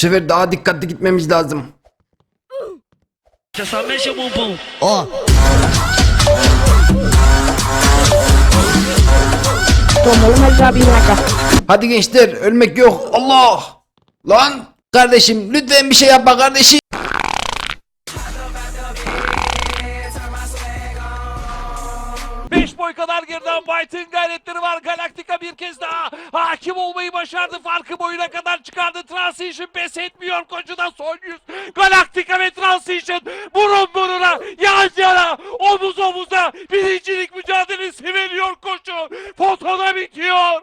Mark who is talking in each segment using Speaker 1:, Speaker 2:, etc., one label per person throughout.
Speaker 1: sefer daha dikkatli gitmemiz lazım.
Speaker 2: Zabinaca.
Speaker 1: Hadi gençler ölmek yok. Allah! Lan kardeşim lütfen bir şey yapma kardeşim.
Speaker 3: Boy kadar geriden White'ın gayretleri var. Galaktika bir kez daha hakim olmayı başardı. Farkı boyuna kadar çıkardı. Transition pes etmiyor koşuda son yüz. Galaktika ve Transition burun buruna, yan yana, omuz omuza birincilik mücadelesi veriyor koşu. Fotoda bitiyor.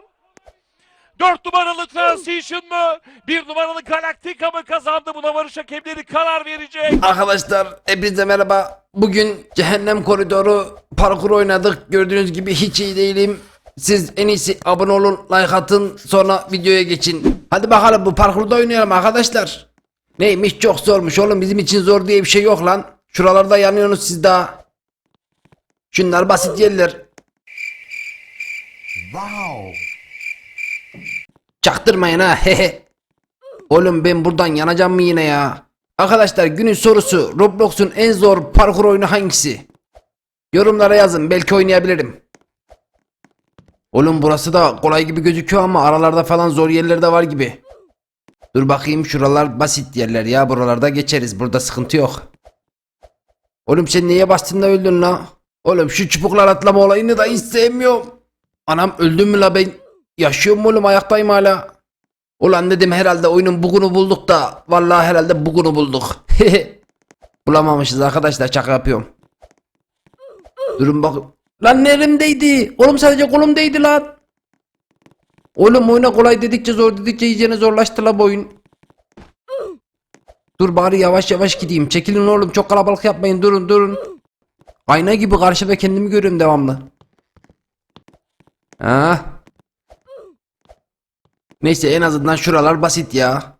Speaker 3: 4 numaralı Transition mı? 1 numaralı Galaktika mı kazandı? Buna varış hakemleri karar verecek.
Speaker 1: Arkadaşlar hepinize merhaba. Bugün cehennem koridoru parkur oynadık. Gördüğünüz gibi hiç iyi değilim. Siz en iyisi abone olun, like atın, sonra videoya geçin. Hadi bakalım bu parkurda oynayalım arkadaşlar. Neymiş çok zormuş oğlum bizim için zor diye bir şey yok lan. Şuralarda yanıyorsunuz siz daha. Şunlar basit yerler.
Speaker 4: wow.
Speaker 1: Çaktırmayın ha hehe. Oğlum ben buradan yanacağım mı yine ya? Arkadaşlar günün sorusu Roblox'un en zor parkur oyunu hangisi? Yorumlara yazın belki oynayabilirim. Oğlum burası da kolay gibi gözüküyor ama aralarda falan zor yerler de var gibi. Dur bakayım şuralar basit yerler ya buralarda geçeriz burada sıkıntı yok. Oğlum sen niye bastın da öldün la? Oğlum şu çubuklar atlama olayını da hiç sevmiyorum. Anam öldüm mü la ben? Yaşıyorum oğlum ayaktayım hala. Ulan dedim herhalde oyunun bugunu bulduk da vallahi herhalde bugunu bulduk. Bulamamışız arkadaşlar şaka yapıyorum. Durun bak. Lan nerimdeydi? Oğlum sadece kolumdaydı lan. Oğlum oyuna kolay dedikçe zor dedikçe iyicene zorlaştı la bu oyun. Dur bari yavaş yavaş gideyim. Çekilin oğlum çok kalabalık yapmayın durun durun. Ayna gibi karşıda kendimi görüyorum devamlı. Ha. Neyse en azından şuralar basit ya.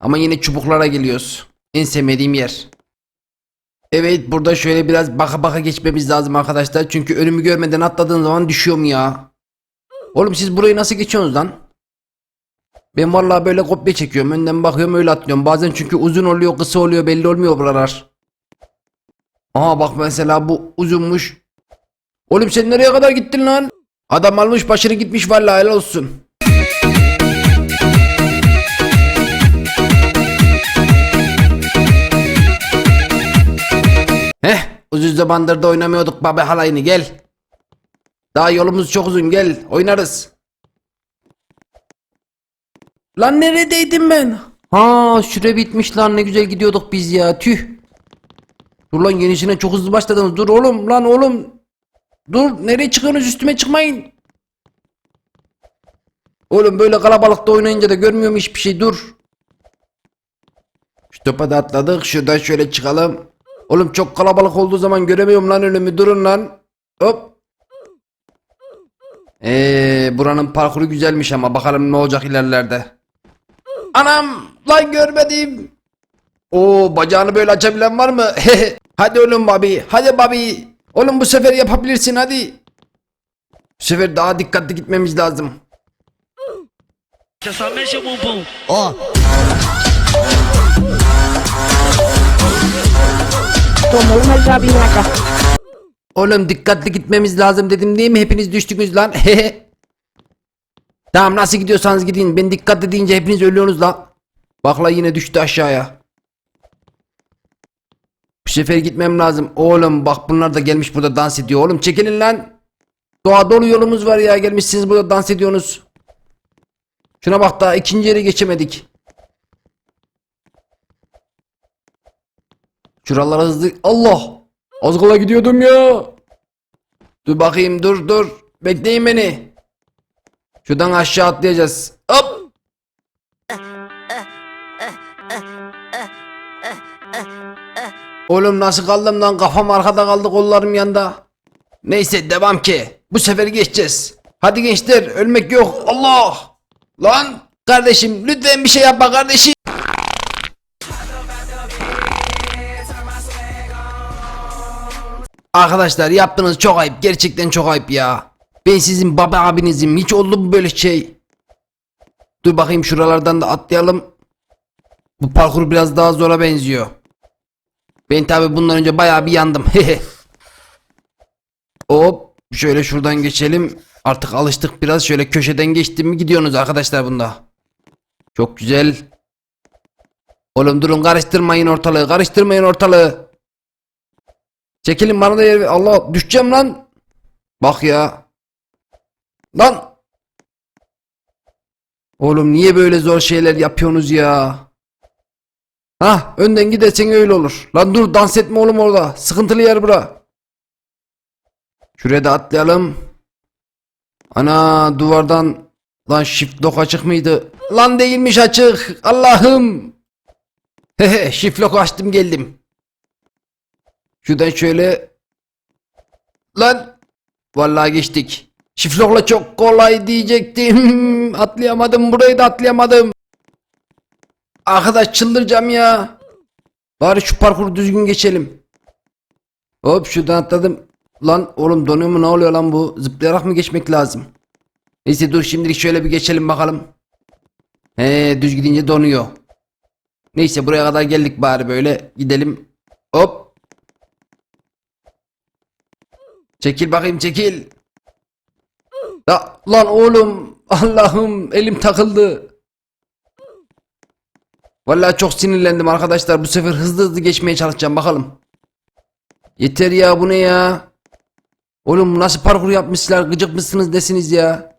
Speaker 1: Ama yine çubuklara geliyoruz. En sevmediğim yer. Evet burada şöyle biraz baka baka geçmemiz lazım arkadaşlar. Çünkü önümü görmeden atladığım zaman düşüyorum ya. Oğlum siz burayı nasıl geçiyorsunuz lan? Ben vallahi böyle kopya çekiyorum. Önden bakıyorum öyle atlıyorum. Bazen çünkü uzun oluyor kısa oluyor belli olmuyor buralar. Aa bak mesela bu uzunmuş. Oğlum sen nereye kadar gittin lan? Adam almış başını gitmiş vallahi helal olsun. Heh uzun zamandır da oynamıyorduk baba halayını gel. Daha yolumuz çok uzun gel oynarız. Lan neredeydim ben? Ha süre bitmiş lan ne güzel gidiyorduk biz ya tüh. Dur lan yenisine çok hızlı başladınız dur oğlum lan oğlum. Dur nereye çıkıyorsunuz üstüme çıkmayın. Oğlum böyle kalabalıkta oynayınca da görmüyorum hiçbir şey dur. Şu topa da atladık şuradan şöyle çıkalım. Oğlum çok kalabalık olduğu zaman göremiyorum lan önümü durun lan. Hop. Eee buranın parkuru güzelmiş ama bakalım ne olacak ilerlerde. Anam lan görmedim. Oo bacağını böyle açabilen var mı? hadi oğlum babi. Hadi babi. Oğlum bu sefer yapabilirsin hadi. Bu sefer daha dikkatli gitmemiz lazım.
Speaker 3: Já
Speaker 1: Oğlum dikkatli gitmemiz lazım dedim değil mi? Hepiniz düştünüz lan. tamam nasıl gidiyorsanız gidin. Ben dikkatli deyince hepiniz ölüyorsunuz lan. Bak la yine düştü aşağıya. Bu sefer gitmem lazım. Oğlum bak bunlar da gelmiş burada dans ediyor. Oğlum çekilin lan. Doğa dolu yolumuz var ya. Gelmişsiniz burada dans ediyorsunuz. Şuna bak daha ikinci yere geçemedik. Şuralara hızlı. Allah! Az kala gidiyordum ya. Dur bakayım dur dur. Bekleyin beni. Şuradan aşağı atlayacağız. Hop! Oğlum nasıl kaldım lan kafam arkada kaldı kollarım yanda. Neyse devam ki. Bu sefer geçeceğiz. Hadi gençler ölmek yok. Allah! Lan kardeşim lütfen bir şey yapma kardeşim. Arkadaşlar yaptığınız çok ayıp. Gerçekten çok ayıp ya. Ben sizin baba abinizim. Hiç oldu mu böyle şey? Dur bakayım şuralardan da atlayalım. Bu parkur biraz daha zora benziyor. Ben tabi bundan önce bayağı bir yandım. Hop şöyle şuradan geçelim. Artık alıştık biraz şöyle köşeden geçtim mi gidiyorsunuz arkadaşlar bunda. Çok güzel. Oğlum durun karıştırmayın ortalığı karıştırmayın ortalığı. Çekilin bana da yer ver. Allah düşeceğim lan. Bak ya. Lan. Oğlum niye böyle zor şeyler yapıyorsunuz ya? Hah önden gidersen öyle olur. Lan dur dans etme oğlum orada. Sıkıntılı yer bura. Şuraya da atlayalım. Ana duvardan lan shift lock açık mıydı? Lan değilmiş açık. Allah'ım. Hehe shift lock açtım geldim. Şuradan şöyle Lan Vallahi geçtik. Shift lock'la çok kolay diyecektim. Atlayamadım burayı da atlayamadım. Arkadaş çıldıracağım ya. Bari şu parkuru düzgün geçelim. Hop şuradan atladım. Lan oğlum donuyor mu ne oluyor lan bu? Zıplayarak mı geçmek lazım? Neyse dur şimdilik şöyle bir geçelim bakalım. He düz gidince donuyor. Neyse buraya kadar geldik bari böyle gidelim. Hop. Çekil bakayım çekil. Ya, lan oğlum Allah'ım elim takıldı. Vallahi çok sinirlendim arkadaşlar. Bu sefer hızlı hızlı geçmeye çalışacağım bakalım. Yeter ya bu ne ya? Oğlum nasıl parkur yapmışlar gıcık mısınız desiniz ya.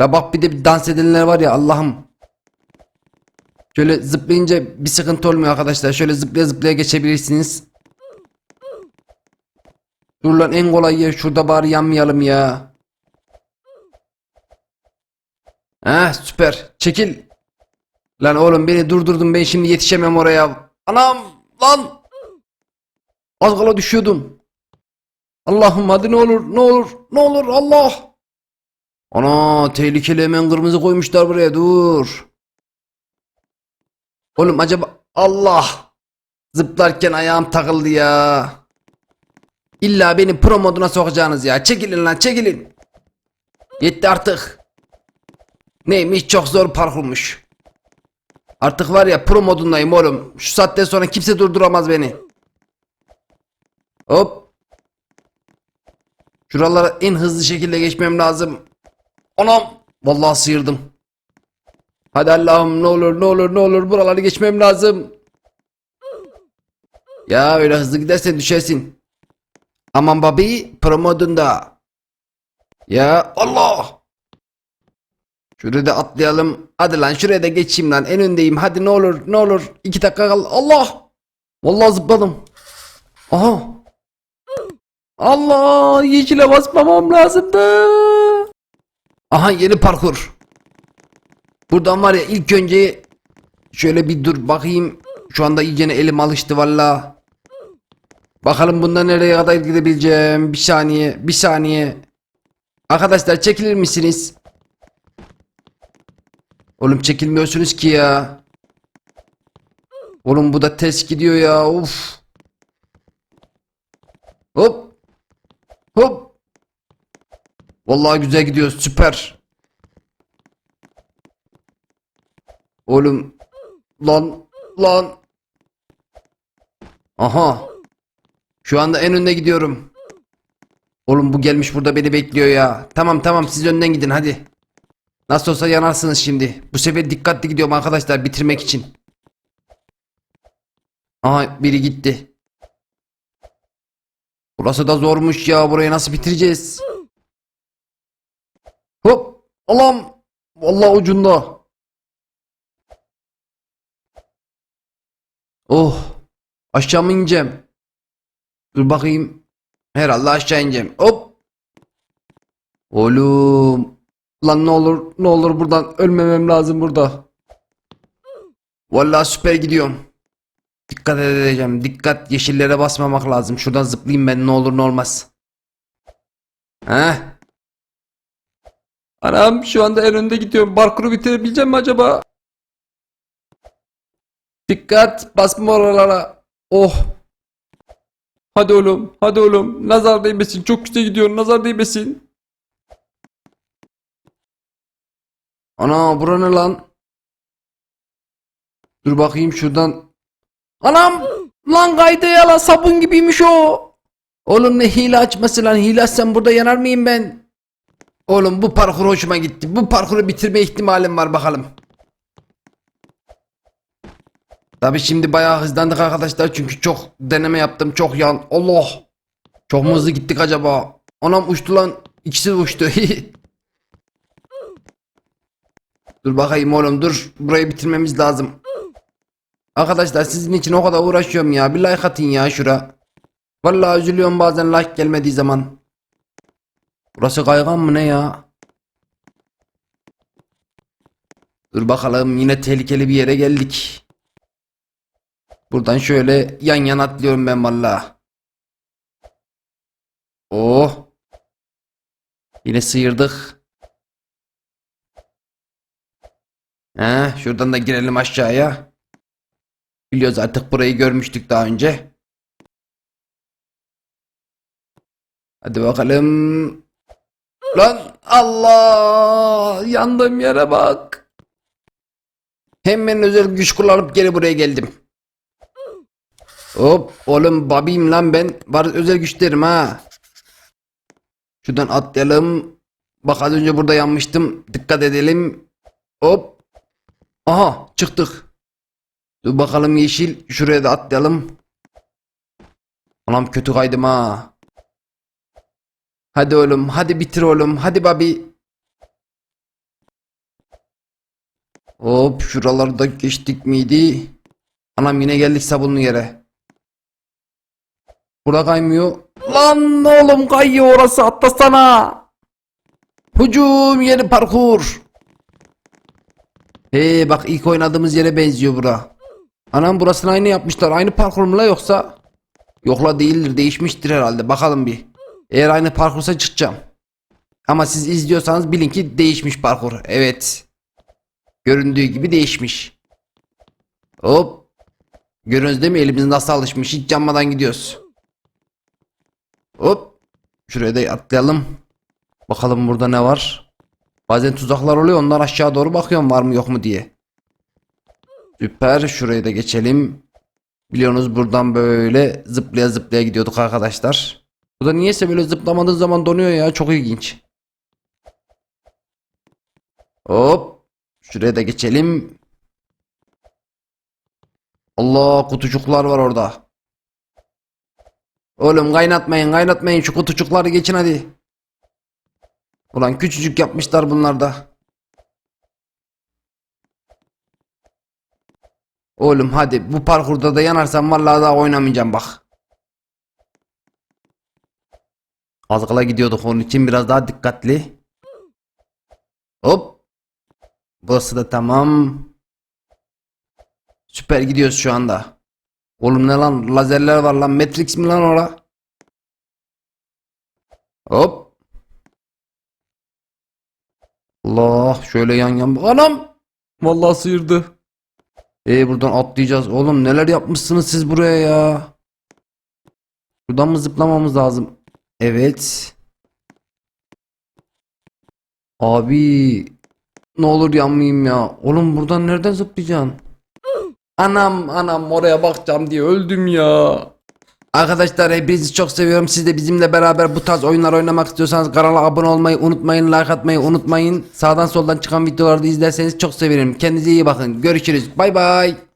Speaker 1: La bak bir de bir dans edenler var ya Allah'ım. Şöyle zıplayınca bir sıkıntı olmuyor arkadaşlar. Şöyle zıplaya zıplaya geçebilirsiniz. Dur lan en kolay yer şurada bari yanmayalım ya. Heh süper. Çekil. Lan oğlum beni durdurdun ben şimdi yetişemem oraya. Anam lan. Az kala düşüyordum. Allah'ım hadi ne olur ne olur ne olur Allah. Ana tehlikeli hemen kırmızı koymuşlar buraya dur. Oğlum acaba Allah. Zıplarken ayağım takıldı ya. İlla beni pro moduna sokacağınız ya. Çekilin lan çekilin. Yetti artık. Neymiş çok zor parkurmuş. Artık var ya pro modundayım oğlum. Şu saatten sonra kimse durduramaz beni. Hop. Şuralara en hızlı şekilde geçmem lazım. Anam. Vallahi sıyırdım. Hadi Allah'ım ne olur ne olur ne olur buraları geçmem lazım. Ya öyle hızlı gidersen düşersin. Aman babi pro modunda. Ya Allah. Şuraya da atlayalım. Hadi lan şuraya da geçeyim lan. En öndeyim. Hadi ne olur ne olur. İki dakika kal. Allah. Vallahi zıpladım. Aha. Allah yeşile basmamam lazımdı. Aha yeni parkur. Buradan var ya ilk önce şöyle bir dur bakayım. Şu anda iyicene elim alıştı valla. Bakalım bundan nereye kadar gidebileceğim. Bir saniye, bir saniye. Arkadaşlar çekilir misiniz? Oğlum çekilmiyorsunuz ki ya. Oğlum bu da ters gidiyor ya. Uf. Hop. Hop. Vallahi güzel gidiyor. Süper. Oğlum. Lan. Lan. Aha. Şu anda en önde gidiyorum. Oğlum bu gelmiş burada beni bekliyor ya. Tamam tamam siz önden gidin hadi. Nasıl olsa yanarsınız şimdi. Bu sefer dikkatli gidiyorum arkadaşlar bitirmek için. Aha biri gitti. Burası da zormuş ya. Burayı nasıl bitireceğiz? Hop. Allah'ım. Vallahi ucunda. Oh. Aşağı mı ineceğim? Dur bakayım. Herhalde aşağı ineceğim. Hop. Oğlum. Lan ne olur ne olur buradan ölmemem lazım burada. Vallahi süper gidiyorum. Dikkat edeceğim. Dikkat yeşillere basmamak lazım. Şuradan zıplayayım ben ne olur ne olmaz. Heh. Anam şu anda en önde gidiyorum. Parkuru bitirebileceğim mi acaba? Dikkat basma oralara. Oh. Hadi oğlum. Hadi oğlum. Nazar değmesin. Çok güzel gidiyor. Nazar değmesin. Ana bura ne lan? Dur bakayım şuradan. Anam! Lan kaydı ya lan sabun gibiymiş o. Oğlum ne hile açması lan hile açsam burada yanar mıyım ben? Oğlum bu parkur hoşuma gitti. Bu parkuru bitirme ihtimalim var bakalım. Tabi şimdi bayağı hızlandık arkadaşlar çünkü çok deneme yaptım çok yan. Allah! Çok mu hızlı gittik acaba? Anam uçtu lan. İkisi uçtu. dur bakayım oğlum dur. Burayı bitirmemiz lazım. Arkadaşlar sizin için o kadar uğraşıyorum ya. Bir like atın ya şura. Vallahi üzülüyorum bazen like gelmediği zaman. Burası kaygan mı ne ya? Dur bakalım yine tehlikeli bir yere geldik. Buradan şöyle yan yana atlıyorum ben vallahi. Oh. Yine sıyırdık. He, şuradan da girelim aşağıya. Biliyoruz artık burayı görmüştük daha önce. Hadi bakalım. Lan Allah! Yandığım yere bak. Hemen özel güç kullanıp geri buraya geldim. Hop oğlum babiyim lan ben. Var özel güçlerim ha. Şuradan atlayalım. Bak az önce burada yanmıştım. Dikkat edelim. Hop. Aha çıktık. Dur bakalım yeşil. Şuraya da atlayalım. Anam kötü kaydım ha. Hadi oğlum. Hadi bitir oğlum. Hadi babi. Hop şuralarda geçtik miydi? Anam yine geldik sabunlu yere. Burada kaymıyor. Lan oğlum kayıyor orası atlasana. Hücum yeni parkur. He bak ilk oynadığımız yere benziyor bura. Anam burasını aynı yapmışlar. Aynı parkur mu la yoksa? Yok la değildir. Değişmiştir herhalde. Bakalım bir. Eğer aynı parkursa çıkacağım. Ama siz izliyorsanız bilin ki değişmiş parkur. Evet. Göründüğü gibi değişmiş. Hop. Görüyorsunuz değil mi elimiz nasıl alışmış. Hiç yanmadan gidiyoruz. Hop. Şuraya da atlayalım. Bakalım burada ne var. Bazen tuzaklar oluyor. Onlar aşağı doğru bakıyorum var mı yok mu diye. Süper. Şurayı da geçelim. Biliyorsunuz buradan böyle zıplaya zıplaya gidiyorduk arkadaşlar. Bu da niyeyse böyle zıplamadığı zaman donuyor ya. Çok ilginç. Hop. Şuraya da geçelim. Allah kutucuklar var orada. Oğlum kaynatmayın kaynatmayın şu kutucukları geçin hadi. Ulan küçücük yapmışlar bunlar da. Oğlum hadi bu parkurda da yanarsam vallahi daha oynamayacağım bak. Az gidiyorduk onun için biraz daha dikkatli. Hop. Burası da tamam. Süper gidiyoruz şu anda. Oğlum ne lan lazerler var lan Matrix mi lan ora? Hop. Allah şöyle yan yan. Anam. Vallahi sıyırdı. E buradan atlayacağız. Oğlum neler yapmışsınız siz buraya ya? Buradan mı zıplamamız lazım? Evet. Abi ne olur yanmayayım ya. Oğlum buradan nereden zıplayacaksın? Anam anam oraya bakacağım diye öldüm ya. Arkadaşlar hepinizi çok seviyorum. Siz de bizimle beraber bu tarz oyunlar oynamak istiyorsanız kanala abone olmayı unutmayın. Like atmayı unutmayın. Sağdan soldan çıkan videoları izlerseniz çok sevinirim. Kendinize iyi bakın. Görüşürüz. Bay bay.